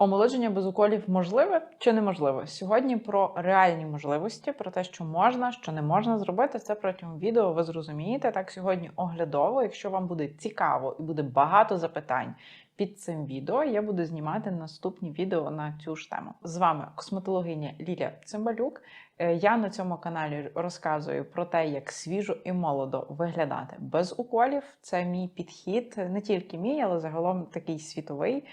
Омолодження без уколів можливе чи неможливе? Сьогодні про реальні можливості, про те, що можна, що не можна зробити. Це протягом відео ви зрозумієте. Так сьогодні оглядово. Якщо вам буде цікаво і буде багато запитань під цим відео, я буду знімати наступні відео на цю ж тему. З вами косметологиня Лілія Цимбалюк. Е, Я на цьому каналі розказую про те, як свіжо і молодо виглядати без уколів. Це мій підхід, не тільки мій, але загалом такий світовий,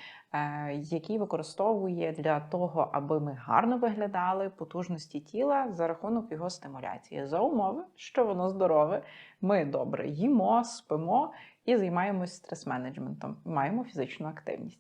який використовує для того, аби ми гарно виглядали потужності тіла за рахунок його стимуляції. За умови, що воно здорове, ми добре їмо, спимо і займаємось стрес-менеджментом, маємо фізичну активність.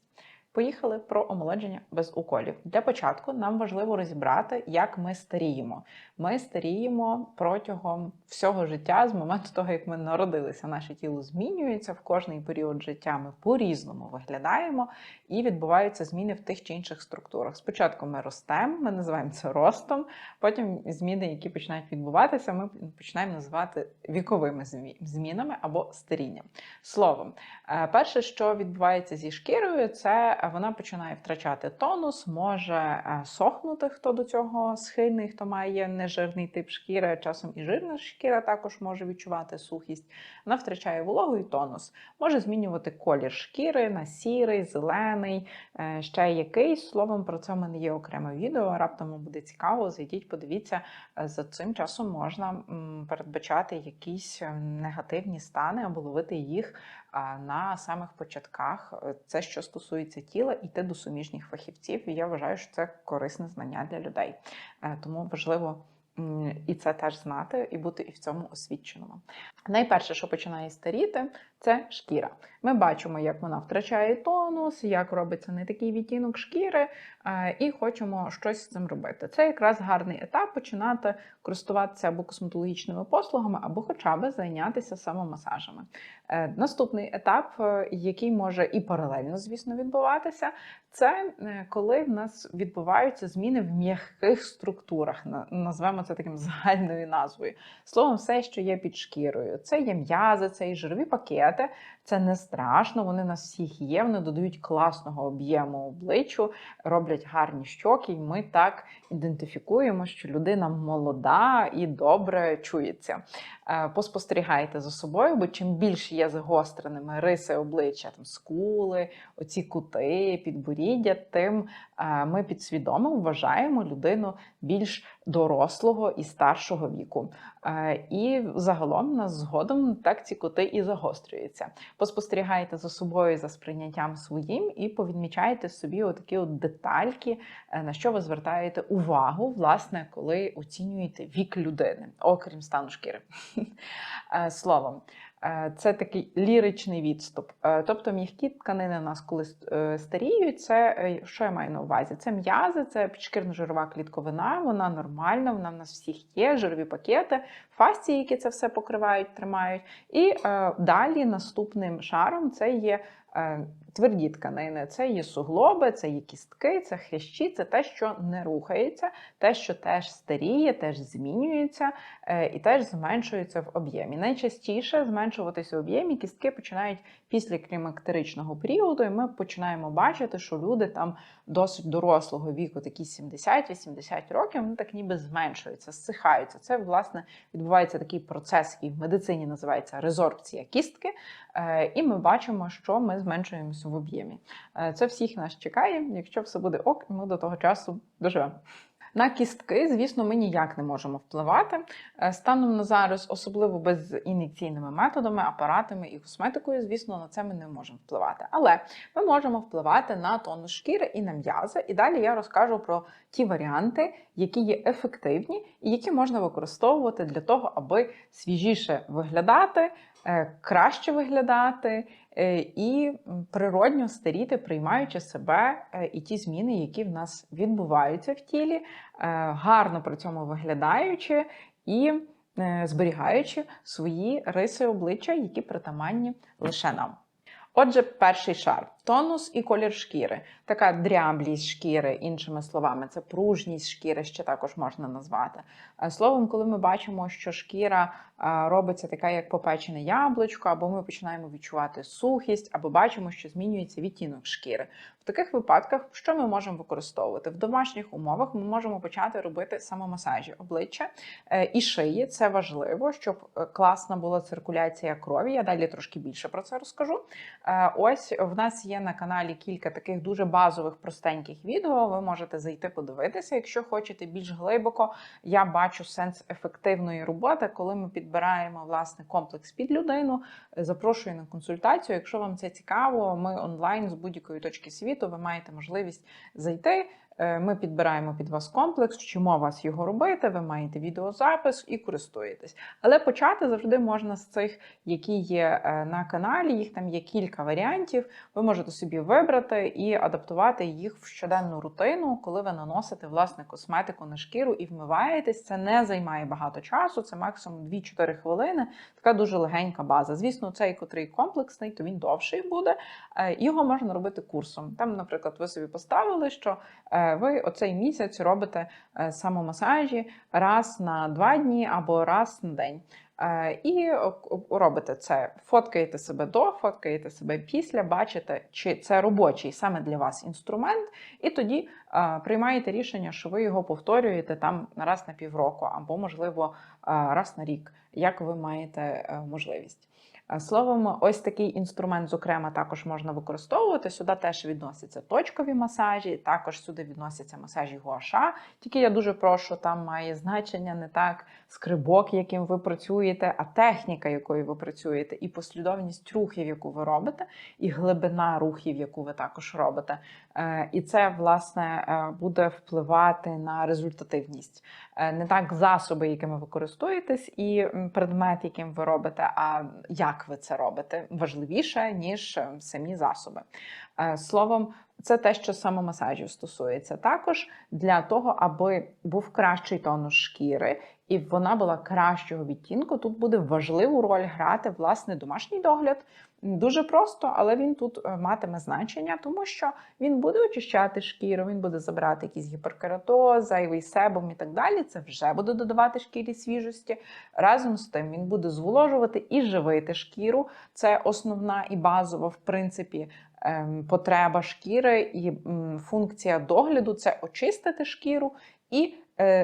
Поїхали про омолодження без уколів. Для початку нам важливо розібрати, як ми старіємо. Ми старіємо протягом всього життя з моменту того, як ми народилися. Наше тіло змінюється в кожний період життя. Ми по-різному виглядаємо і відбуваються зміни в тих чи інших структурах. Спочатку ми ростемо, ми називаємо це ростом. Потім зміни, які починають відбуватися, ми починаємо називати віковими змінами або старінням. Словом, е, перше, що відбувається зі шкірою, це вона починає втрачати тонус, може е, сохнути, хто до цього схильний, хто має нежирний тип шкіри. Часом і жирна шкіра також може відчувати сухість. Вона втрачає вологу і тонус, може змінювати колір шкіри на сірий, зелений, е, ще якийсь. Словом, про це в мене є окреме відео. Раптом вам буде цікаво. Зайдіть, подивіться. Е, За цим часом можна передбачати якісь е, негативні стани або ловити їх на самих початках. Це що стосується тіла, іти до суміжніх фахівців. І я вважаю, що це корисне знання для людей. Тому важливо. І це теж знати, і бути і в цьому освіченому. Найперше, що починає старіти, це шкіра. Ми бачимо, як вона втрачає тонус, як робиться не такий відтінок шкіри, е, і хочемо щось з цим робити. Це якраз гарний етап починати користуватися або косметологічними послугами, або хоча б зайнятися самомасажами. Е, Наступний етап, е, який може і паралельно, звісно, відбуватися, це коли в нас відбуваються зміни в м'яких структурах. на- Назвемо це таким загальною назвою. Словом, все, що є під шкірою. Це є м'язи, це і жирові пакети. Це не страшно, вони у нас всіх є. Вони додають класного об'єму обличчю, роблять гарні щоки, і ми так ідентифікуємо, що людина молода і добре чується. Е, Поспостерігайте за собою, бо чим більше є загостреними риси обличчя, там скули, оці кути, підборіддя, тим е, ми підсвідомо вважаємо людину більш дорослого і старшого віку. Е, І загалом нас згодом так ці кути і загострюються. Поспостерігайте за собою за сприйняттям своїм і повідмічайте собі отакі от детальки, на що ви звертаєте увагу, власне, коли оцінюєте вік людини, окрім стану шкіри. Е, Словом, е, це такий ліричний відступ. Е, Тобто м'які тканини у нас, коли старіють, це що я маю на увазі? Це м'язи, це підшкірно-жирова клітковина, вона нормальна, вона в нас всіх є, жирові пакети, фасції, які це все покривають, тримають. І е, далі наступним шаром це є тверді тканини, це є суглоби, це є кістки, це хрящі, це те, що не рухається, те, що теж старіє, теж змінюється е, і теж зменшується в об'ємі. Найчастіше зменшуватися в об'ємі кістки починають після клімактеричного періоду, і ми починаємо бачити, що люди там досить дорослого віку, такі 70-80 років, вони так ніби зменшуються, зсихаються. Це власне відбувається такий процес, який в медицині називається резорбція кістки. Е, І ми бачимо, що ми зменшуємося в об'ємі. Е, Це всіх нас чекає. Якщо все буде ок, ми до того часу доживемо. На кістки, звісно, ми ніяк не можемо впливати. Е, Станом на зараз, особливо без ін'єкційними методами, апаратами і косметикою, звісно, на це ми не можемо впливати. Але ми можемо впливати на тонус шкіри і на м'язи. І далі я розкажу про ті варіанти, які є ефективні і які можна використовувати для того, аби свіжіше виглядати, краще виглядати е, і природньо старіти, приймаючи себе е, і ті зміни, які в нас відбуваються в тілі, е, гарно при цьому виглядаючи і е, зберігаючи свої риси обличчя, які притаманні лише нам. Отже, перший шар Тонус і колір шкіри. Така дряблість шкіри, іншими словами, це пружність шкіри, ще також можна назвати. Е, Словом, коли ми бачимо, що шкіра е, робиться така, як попечене яблучко, або ми починаємо відчувати сухість, або бачимо, що змінюється відтінок шкіри. В таких випадках, що ми можемо використовувати? В домашніх умовах ми можемо почати робити самомасажі обличчя е, і шиї. Це важливо, щоб класна була циркуляція крові. Я далі трошки більше про це розкажу. Ось в нас є на каналі кілька таких дуже базових простеньких відео. Ви можете зайти подивитися. Якщо хочете більш глибоко, я бачу сенс ефективної роботи, коли ми підбираємо власне комплекс під людину. Запрошую на консультацію. Якщо вам це цікаво, ми онлайн з будь-якої точки світу. Ви маєте можливість зайти. Е, Ми підбираємо під вас комплекс, вчимо вас його робити. Ви маєте відеозапис і користуєтесь. Але почати завжди можна з цих, які є е, на каналі. Їх там є кілька варіантів. Ви можете собі вибрати і адаптувати їх в щоденну рутину, коли ви наносите власне косметику на шкіру і вмиваєтесь. Це не займає багато часу, це максимум 2-4 хвилини. Така дуже легенька база. Звісно, цей котрий комплексний, то він довший буде. Е, Його можна робити курсом. Там, наприклад, ви собі поставили, що ви оцей місяць робите е, самомасажі раз на два дні або раз на день. Е, І робите це, фоткаєте себе до, фоткаєте себе після, бачите, чи це робочий саме для вас інструмент, і тоді е, приймаєте рішення, що ви його повторюєте там раз на півроку, або, можливо, раз на рік, як ви маєте можливість. Е, Словом, ось такий інструмент, зокрема, також можна використовувати. Сюди теж відносяться точкові масажі, також сюди відносяться масажі гуаша. Тільки я дуже прошу, там має значення не так скрибок, яким ви працюєте, а техніка, якою ви працюєте, і послідовність рухів, яку ви робите, і глибина рухів, яку ви також робите. Е, І це, власне, е, буде впливати на результативність. Не так засоби, якими ви користуєтесь, і предмет, яким ви робите, а як ви це робите, важливіше, ніж е, самі засоби. Е, Словом, це те, що самомасажів стосується. Також для того, аби був кращий тонус шкіри і вона була кращого відтінку, тут буде важливу роль грати власне домашній догляд. Дуже просто, але він тут е, матиме значення, тому що він буде очищати шкіру, він буде забирати якийсь гіперкератоз, зайвий себум і так далі. Це вже буде додавати шкірі свіжості. Разом з тим він буде зволожувати і живити шкіру. Це основна і базова, в принципі, ем, потреба шкіри і функція догляду це очистити шкіру і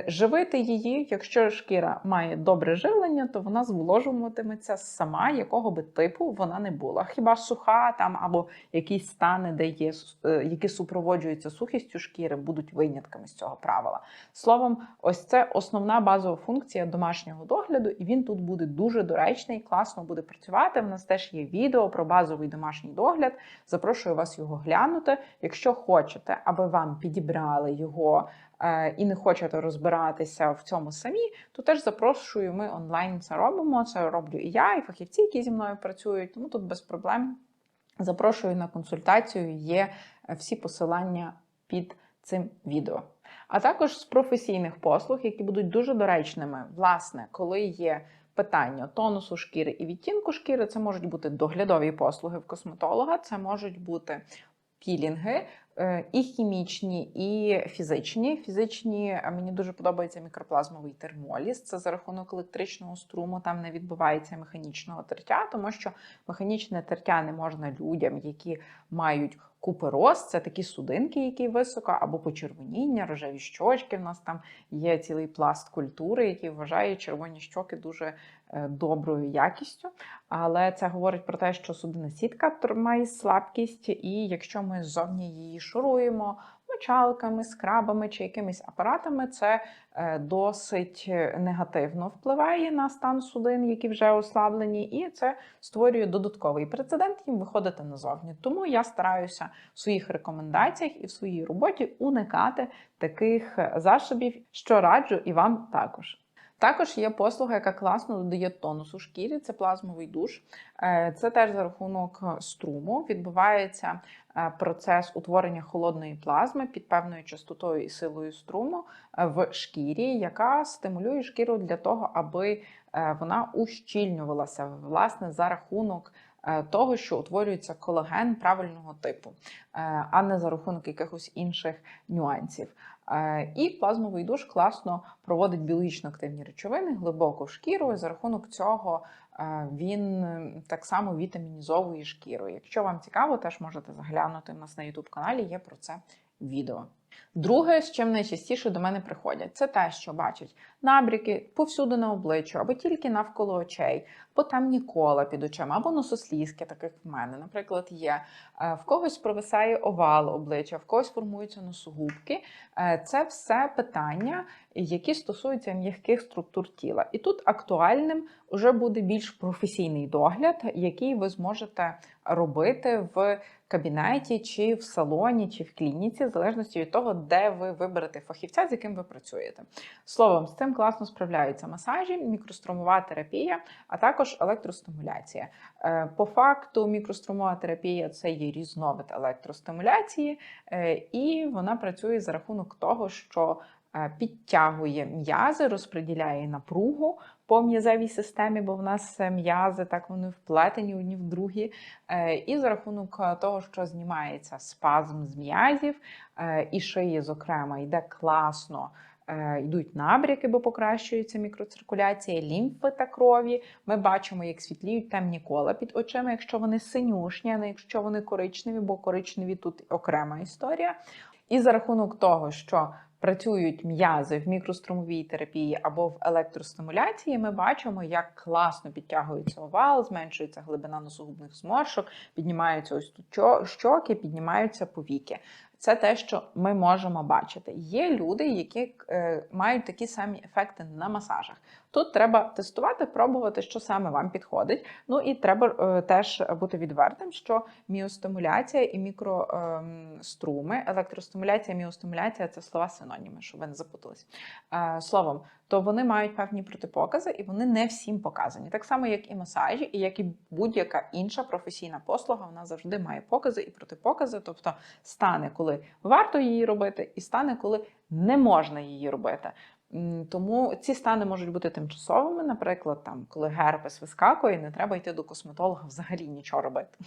живити її. Якщо шкіра має добре живлення, то вона зволожуватиметься сама, якого би типу вона не була. Хіба суха там або якісь стани, де є е, які супроводжуються сухістю шкіри, будуть винятками з цього правила. Словом, ось це основна базова функція домашнього догляду, і він тут буде дуже доречний, класно буде працювати. В нас теж є відео про базовий домашній догляд. Запрошую вас його глянути. Якщо хочете, аби вам підібрали його е, і не хочете розбиратися в цьому самі, то теж запрошую. Ми онлайн це робимо. Це роблю і я, і фахівці, які зі мною працюють. Тому тут без проблем. Запрошую на консультацію. Є е, всі посилання під цим відео. А також з професійних послуг, які будуть дуже доречними, власне, коли є питання тонусу шкіри і відтінку шкіри, це можуть бути доглядові послуги в косметолога, це можуть бути пілінги. е, І хімічні, і фізичні. Фізичні е, мені дуже подобається мікроплазмовий термоліз. Це за рахунок електричного струму, там не відбувається механічного тертя, тому що механічне тертя не можна людям, які мають купероз, це такі судинки, які високо, або почервоніння, рожеві щочки. В нас там є цілий пласт культури, який вважає червоні щоки дуже е, доброю якістю. Але це говорить про те, що судина сітка має слабкість, і якщо ми ззовні її шуруємо мочалками, скрабами чи якимись апаратами, це е, досить негативно впливає на стан судин, які вже ослаблені, і це створює додатковий прецедент їм виходити назовні. Тому я стараюся в своїх рекомендаціях і в своїй роботі уникати таких засобів, що раджу і вам також. Також є послуга, яка класно додає тонусу шкірі, це плазмовий душ. Е, Це теж за рахунок струму відбувається е, процес утворення холодної плазми під певною частотою і силою струму е, в шкірі, яка стимулює шкіру для того, аби е, вона ущільнювалася власне за рахунок е, того, що утворюється колаген правильного типу, е, а не за рахунок якихось інших нюансів. Е, І плазмовий душ класно проводить біологічно активні речовини глибоко в шкіру. І за рахунок цього е, він так само вітамінізовує шкіру. Якщо вам цікаво, теж можете заглянути. У нас на YouTube каналі є про це відео. Друге, з чим найчастіше до мене приходять, це те, що бачать набріки повсюди на обличчю, або тільки навколо очей, або темні кола під очима, або носослізки, таких в мене, наприклад, є. Е, В когось провисає овал обличчя, в когось формуються носогубки. Е, Це все питання, які стосуються м'яких структур тіла. І тут актуальним вже буде більш професійний догляд, який ви зможете робити в кабінеті, чи в салоні, чи в клініці, в залежності від того, де ви виберете фахівця, з яким ви працюєте. Словом, з цим класно справляються масажі, мікрострумова терапія, а також електростимуляція. Е, По факту, мікрострумова терапія це є різновид електростимуляції, е, і вона працює за рахунок того, що е, підтягує м'язи, розподіляє напругу по м'язевій системі, бо в нас е, м'язи так вони вплетені одні в другі. Е, І за рахунок е, того, що знімається спазм з м'язів і шиї, зокрема, йде класно. Йдуть набряки, бо покращується мікроциркуляція, лімфи та крові. Ми бачимо, як світліють темні кола під очима, якщо вони синюшні, а не якщо вони коричневі, бо коричневі тут окрема історія. І за рахунок того, що працюють м'язи в мікрострумовій терапії або в електростимуляції, ми бачимо, як класно підтягується овал, зменшується глибина носогубних зморшок, піднімаються ось тут щоки, піднімаються повіки. Це те, що ми можемо бачити. Є люди, які е, мають такі самі ефекти на масажах. Тут треба тестувати, пробувати, що саме вам підходить. Ну і треба е, теж бути відвертим, що міостимуляція і мікроструми, електростимуляція, міостимуляція це слова синоніми, щоб ви не запутались. Е, Словом, то вони мають певні протипокази, і вони не всім показані. Так само, як і масажі, і як і будь-яка інша професійна послуга, вона завжди має покази і протипокази, тобто стане, коли варто її робити, і стане, коли не можна її робити. Тому ці стани можуть бути тимчасовими, наприклад, там, коли герпес вискакує, не треба йти до косметолога взагалі нічого робити,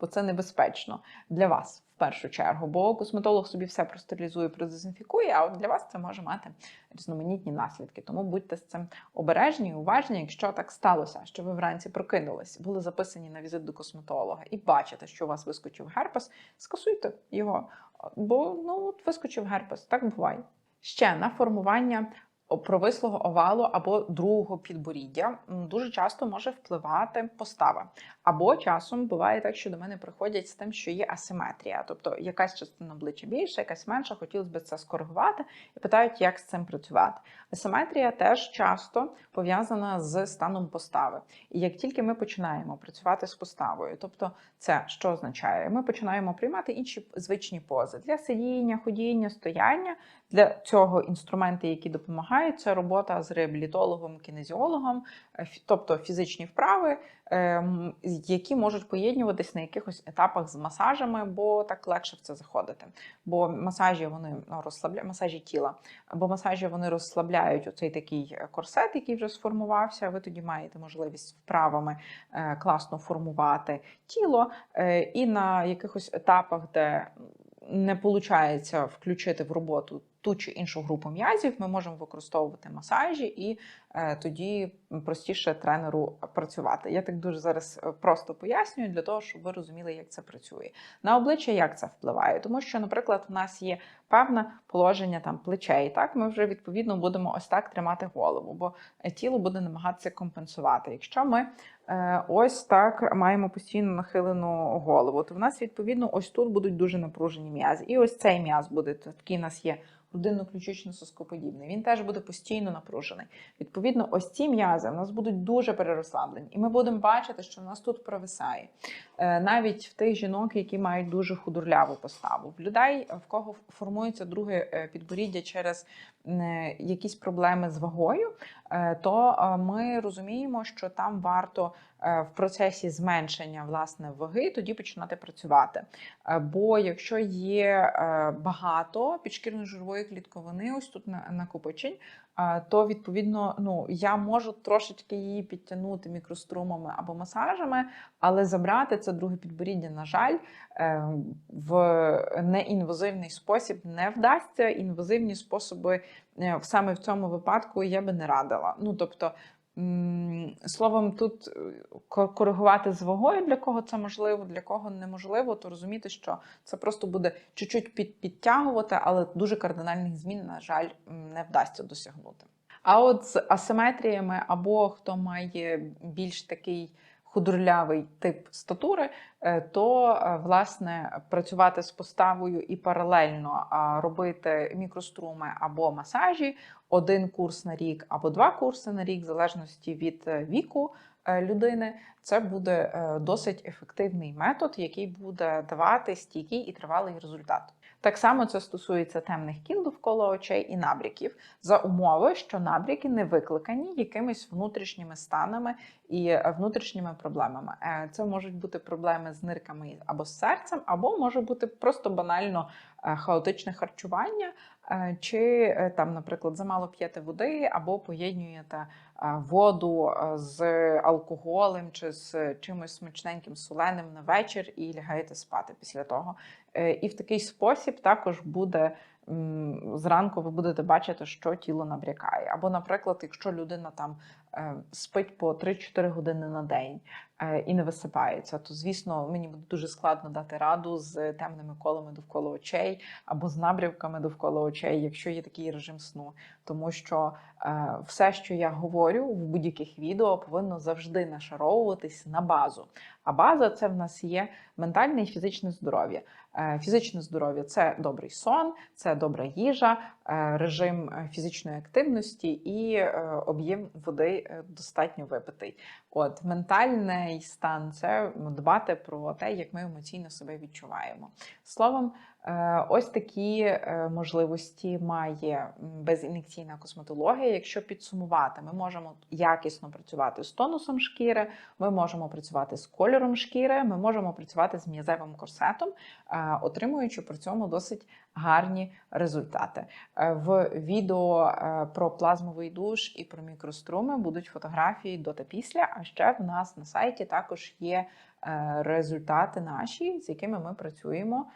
бо це небезпечно для вас в першу чергу. Бо косметолог собі все простерилізує, продезінфікує, а от для вас це може мати різноманітні наслідки. Тому будьте з цим обережні і уважні, якщо так сталося, що ви вранці прокинулись, були записані на візит до косметолога і бачите, що у вас вискочив герпес, скасуйте його. Бо ну от вискочив герпес, так буває. Ще на формування провислого овалу або другого підборіддя дуже часто може впливати постава. Або часом буває так, що до мене приходять з тим, що є асиметрія, тобто якась частина обличчя більша, якась менша, хотілося б це скоригувати і питають, як з цим працювати. Асиметрія теж часто пов'язана з станом постави. І як тільки ми починаємо працювати з поставою, тобто це що означає? Ми починаємо приймати інші звичні пози для сидіння, ходіння, стояння. Для цього інструменти, які допомагають, це робота з реабілітологом, кінезіологом, е, тобто фізичні вправи, ем, які можуть поєднуватись на якихось етапах з масажами, бо так легше в це заходити. Бо масажі вони ну, розслабляють, масажі тіла, бо масажі вони розслабляють оцей такий е, корсет, який вже сформувався. Ви тоді маєте можливість вправами е, класно формувати тіло, і на якихось етапах, де не виходить включити в роботу ту чи іншу групу м'язів, ми можемо використовувати масажі і е, тоді простіше тренеру працювати. Я так дуже зараз е, просто пояснюю для того, щоб ви розуміли, як це працює. На обличчя як це впливає? Тому що, наприклад, у нас є певне положення там плечей. Так, ми вже відповідно будемо ось так тримати голову, бо е, тіло буде намагатися компенсувати. Якщо ми ось так маємо постійно нахилену голову, то в нас відповідно ось тут будуть дуже напружені м'язи. І ось цей м'яз буде такий у нас є грудинно-ключично соскоподібний. Він теж буде постійно напружений. Відповідно, ось ці м'язи в нас будуть дуже перерозслаблені, і ми будемо бачити, що в нас тут провисає. Е, Навіть в тих жінок, які мають дуже худорляву поставу. В людей, в кого формується друге е, підборіддя через якісь проблеми з вагою, е, то е, ми розуміємо, що там варто е, в процесі зменшення власне ваги, тоді починати працювати. Бо якщо є багато підшкірної жирової клітковини, ось тут на- накопичень, то відповідно ну, я можу трошечки її підтягнути мікрострумами або масажами, але забрати це друге підборіддя, на жаль, е, в неінвазивний спосіб не вдасться. Інвазивні способи е, саме в цьому випадку я би не радила. Ну тобто. Словом, тут е, коригувати з вагою, для кого це можливо, для кого неможливо, то розуміти, що це просто буде чуть-чуть під, підтягувати, але дуже кардинальних змін, на жаль, не вдасться досягнути. А от з асиметріями, або хто має більш такий худорлявий тип статури, е, то е, власне працювати з поставою і паралельно робити мікроструми або масажі, один курс на рік або два курси на рік, в залежності від е, віку людини. Це буде досить ефективний метод, який буде давати стійкий і тривалий результат. Так само це стосується темних кіл довкола очей і набряків, за умови, що набряки не викликані якимись внутрішніми станами і е, внутрішніми проблемами. Е, Це можуть бути проблеми з нирками або з серцем, або може бути просто банально е, хаотичне харчування, чи там, наприклад, замало п'єте води, або поєднуєте воду з алкоголем чи з чимось смачненьким соленим на вечір і лягаєте спати після того. Е, І в такий спосіб також буде зранку ви будете бачити, що тіло набрякає. Або, наприклад, якщо людина там е, спить по 3-4 години на день е, і не висипається, то звісно мені буде дуже складно дати раду з темними колами довкола очей або з набрявками довкола очей, якщо є такий режим сну. Тому що все, що я говорю в будь-яких відео, повинно завжди нашаровуватись на базу. А база це в нас є ментальне і фізичне здоров'я. Е, Фізичне здоров'я це добрий сон, це добра їжа, е, режим е, фізичної активності і об'єм води достатньо випитий. От ментальний стан це дбати про те, як ми емоційно себе відчуваємо. Словом, ось такі е, можливості має безін'єкційна косметологія. Якщо підсумувати, ми можемо якісно працювати з тонусом шкіри, ми можемо працювати з кольором шкіри, ми можемо працювати з м'язевим корсетом, е, отримуючи при цьому досить гарні результати. Е, В відео е, про плазмовий душ і про мікроструми будуть фотографії до та після. А ще в нас на сайті також є е, результати наші, з якими ми працюємо,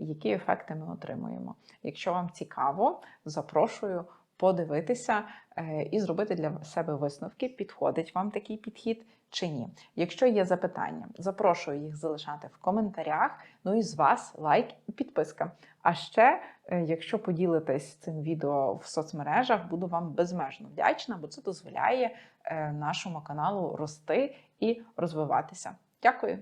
які ефекти ми отримуємо. Якщо вам цікаво, запрошую подивитися е, і зробити для себе висновки, підходить вам такий підхід чи ні. Якщо є запитання, запрошую їх залишати в коментарях. Ну і з вас лайк і підписка. А ще, е, якщо поділитесь цим відео в соцмережах, буду вам безмежно вдячна, бо це дозволяє е, нашому каналу рости і розвиватися. Дякую!